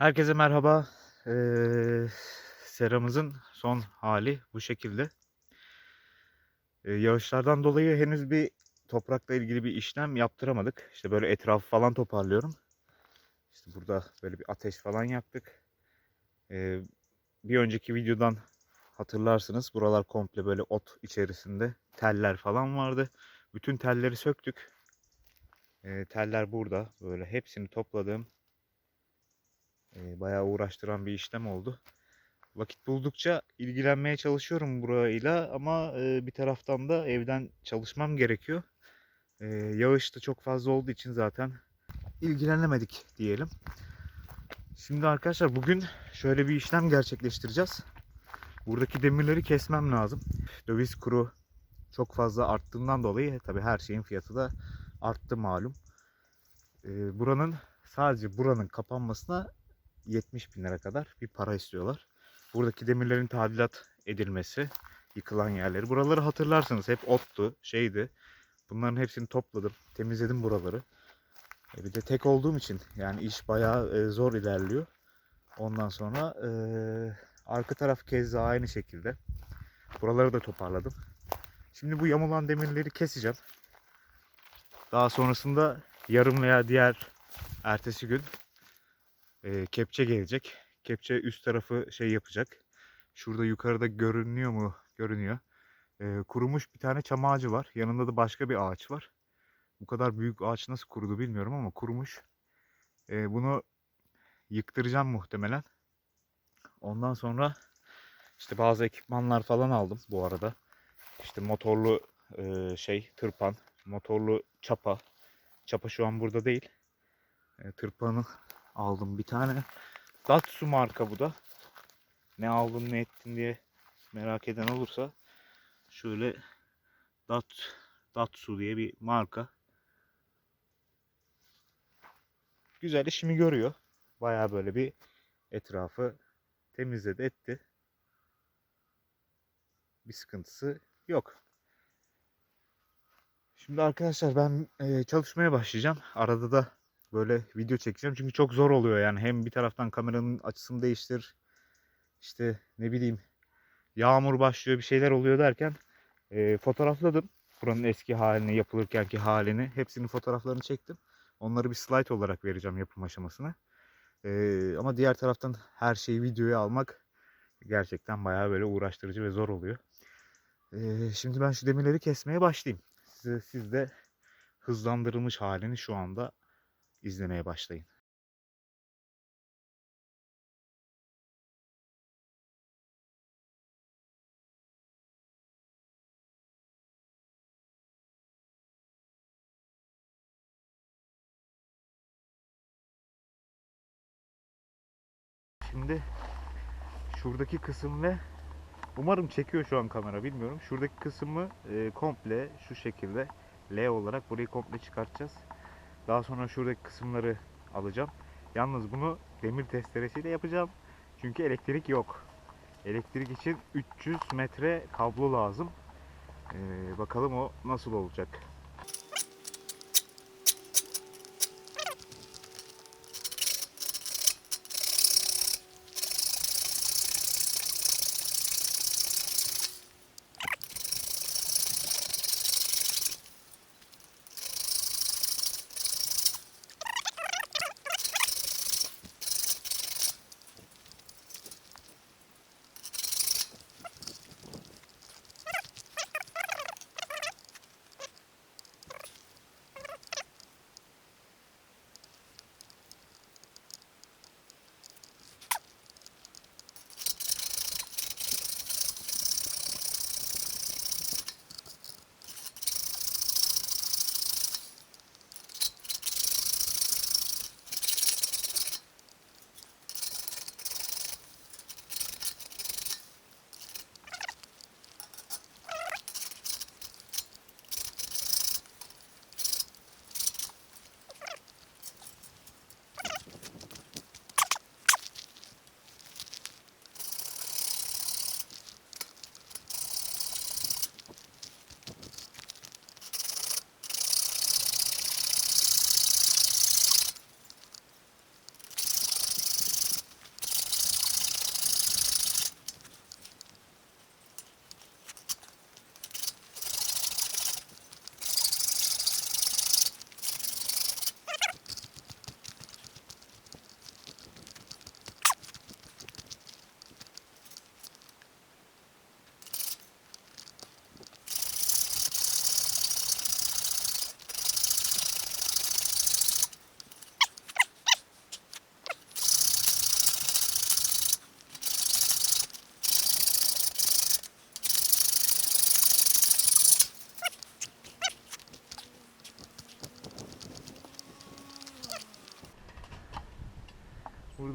Herkese merhaba. Eee, seramızın son hali bu şekilde. Eee, yağışlardan dolayı henüz bir toprakla ilgili bir işlem yaptıramadık. İşte böyle etrafı falan toparlıyorum. İşte burada böyle bir ateş falan yaktık. Eee, bir önceki videodan hatırlarsınız. Buralar komple böyle ot içerisinde. Teller falan vardı. Bütün telleri söktük. Eee, teller burada. Böyle hepsini topladım. Eee, bayağı uğraştıran bir işlem oldu. Vakit buldukça ilgilenmeye çalışıyorum burayla ama eee, bir taraftan da evden çalışmam gerekiyor. Eee, yağış da çok fazla olduğu için zaten ilgilenemedik diyelim. Şimdi arkadaşlar bugün şöyle bir işlem gerçekleştireceğiz. Buradaki demirleri kesmem lazım. Döviz kuru çok fazla arttığından dolayı tabii her şeyin fiyatı da arttı malum. Eee, buranın sadece buranın kapanmasına 70 bin lira kadar bir para istiyorlar. Buradaki demirlerin tadilat edilmesi, yıkılan yerleri. Buraları hatırlarsınız hep ottu, şeydi. Bunların hepsini topladım, temizledim buraları. E bir de tek olduğum için yani iş bayağı e, zor ilerliyor. Ondan sonra e, arka taraf keza aynı şekilde. Buraları da toparladım. Şimdi bu yamulan demirleri keseceğim. Daha sonrasında yarım veya diğer ertesi gün e, kepçe gelecek. Kepçe üst tarafı şey yapacak. Şurada yukarıda görünüyor mu? Görünüyor. E, kurumuş bir tane çam ağacı var. Yanında da başka bir ağaç var. Bu kadar büyük ağaç nasıl kurudu bilmiyorum ama kurumuş. E, bunu yıktıracağım muhtemelen. Ondan sonra işte bazı ekipmanlar falan aldım bu arada. İşte motorlu e, şey tırpan, motorlu çapa. Çapa şu an burada değil. E, tırpanı aldım bir tane. Datsu marka bu da. Ne aldın ne ettin diye merak eden olursa şöyle Dat Datsu diye bir marka. Güzel işimi görüyor. Baya böyle bir etrafı temizledi etti. Bir sıkıntısı yok. Şimdi arkadaşlar ben e, çalışmaya başlayacağım. Arada da böyle video çekeceğim. Çünkü çok zor oluyor yani. Hem bir taraftan kameranın açısını değiştir. İşte ne bileyim yağmur başlıyor bir şeyler oluyor derken e, fotoğrafladım. Buranın eski halini, yapılırkenki halini. Hepsinin fotoğraflarını çektim. Onları bir slide olarak vereceğim yapım aşamasına. E, ama diğer taraftan her şeyi videoya almak gerçekten bayağı böyle uğraştırıcı ve zor oluyor. E, şimdi ben şu demirleri kesmeye başlayayım. Size, siz de hızlandırılmış halini şu anda izlemeye başlayın. Şimdi şuradaki kısım ve umarım çekiyor şu an kamera bilmiyorum. Şuradaki kısmı e, komple şu şekilde L olarak burayı komple çıkartacağız. Daha sonra şuradaki kısımları alacağım. Yalnız bunu demir testeresiyle yapacağım. Çünkü elektrik yok. Elektrik için 300 metre kablo lazım. Ee, bakalım o nasıl olacak.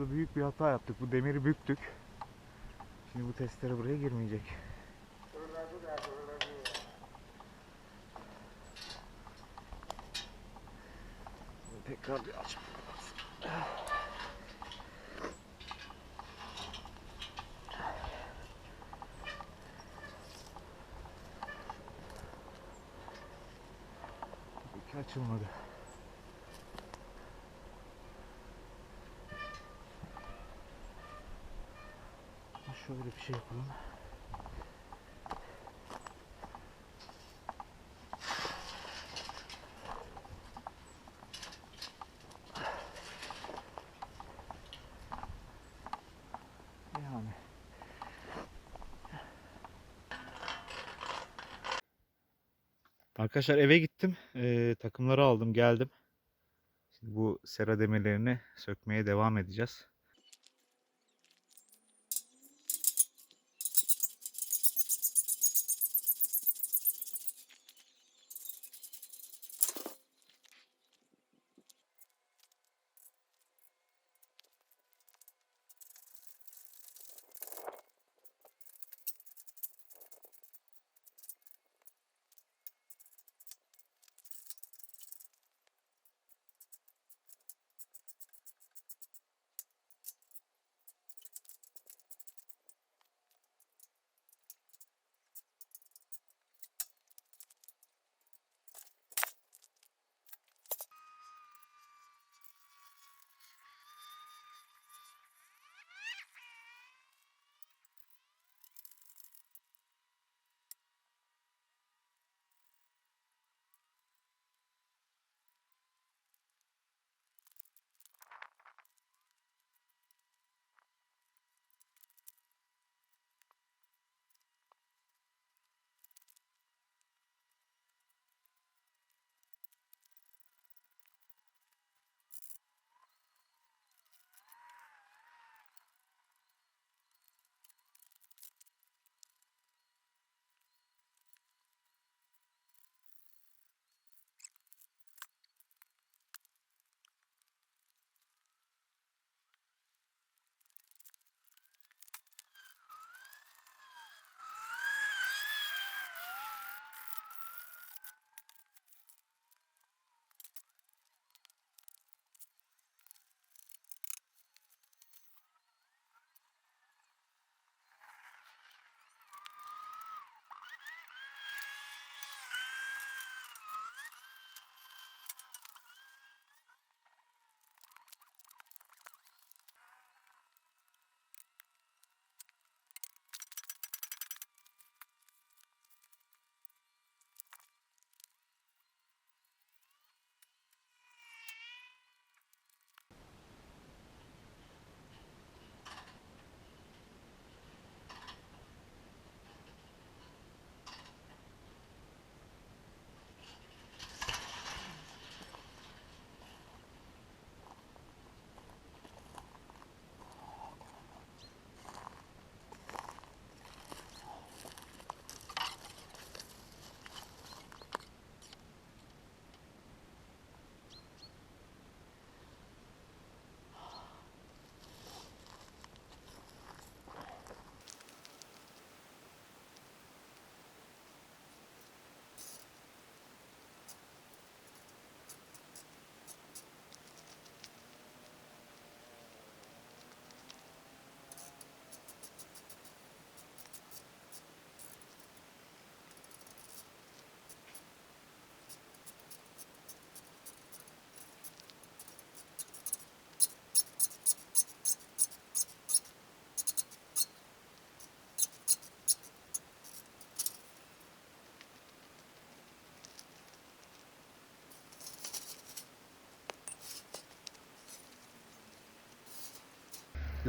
Burada büyük bir hata yaptık. Bu demiri büktük. Şimdi bu testere buraya girmeyecek. Tekrar bir ki açılmadı. Şöyle bir şey yapalım. Yani. Arkadaşlar eve gittim. Ee, takımları aldım geldim. Şimdi bu sera demirlerini sökmeye devam edeceğiz.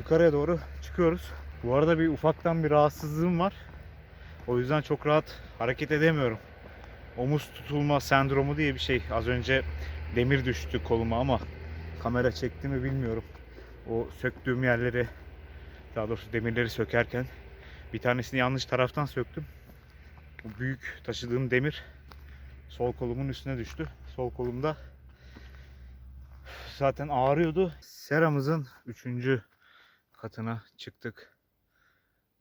Yukarıya doğru çıkıyoruz. Bu arada bir ufaktan bir rahatsızlığım var. O yüzden çok rahat hareket edemiyorum. Omuz tutulma sendromu diye bir şey. Az önce demir düştü koluma ama kamera çekti mi bilmiyorum. O söktüğüm yerleri daha doğrusu demirleri sökerken bir tanesini yanlış taraftan söktüm. O büyük taşıdığım demir sol kolumun üstüne düştü. Sol kolumda Zaten ağrıyordu. Seramızın üçüncü katına çıktık.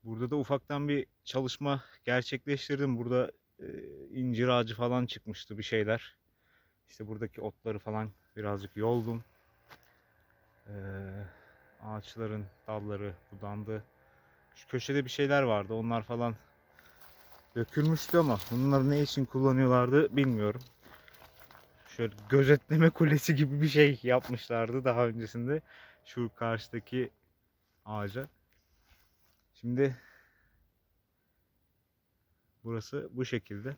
Burada da ufaktan bir çalışma gerçekleştirdim. Burada e, incir ağacı falan çıkmıştı bir şeyler. İşte buradaki otları falan birazcık yoldum. Ee, ağaçların dalları budandı. Şu köşede bir şeyler vardı. Onlar falan dökülmüştü ama bunları ne için kullanıyorlardı bilmiyorum. Şöyle gözetleme kulesi gibi bir şey yapmışlardı daha öncesinde. Şu karşıdaki ağaca. Şimdi burası bu şekilde.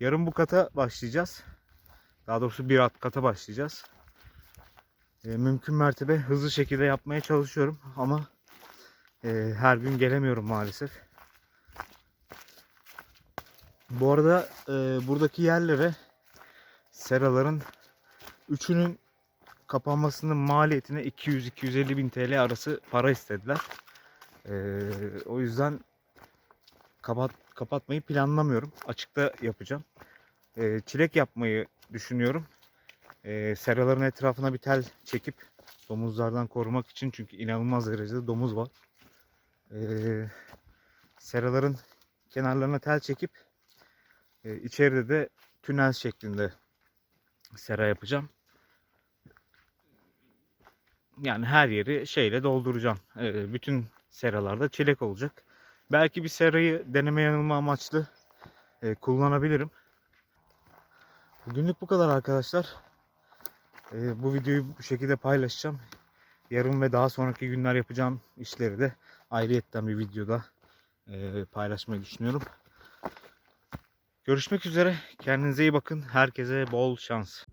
Yarın bu kata başlayacağız. Daha doğrusu bir alt kata başlayacağız. E, mümkün mertebe hızlı şekilde yapmaya çalışıyorum ama e, her gün gelemiyorum maalesef. Bu arada e, buradaki yerlere seraların üçünün kapanmasının maliyetine 200-250 bin TL arası para istediler. E, o yüzden kapat kapatmayı planlamıyorum. Açıkta yapacağım. E, çilek yapmayı düşünüyorum. E, seraların etrafına bir tel çekip domuzlardan korumak için çünkü inanılmaz derecede domuz var. E, seraların kenarlarına tel çekip e, içeride de tünel şeklinde sera yapacağım. Yani her yeri şeyle dolduracağım. E, bütün seralarda çilek olacak. Belki bir serayı deneme yanılma amaçlı e, kullanabilirim. Bugünlük bu kadar arkadaşlar. Ee, bu videoyu bu şekilde paylaşacağım. Yarın ve daha sonraki günler yapacağım işleri de ayrıyetten bir videoda e, paylaşmayı düşünüyorum. Görüşmek üzere. Kendinize iyi bakın. Herkese bol şans.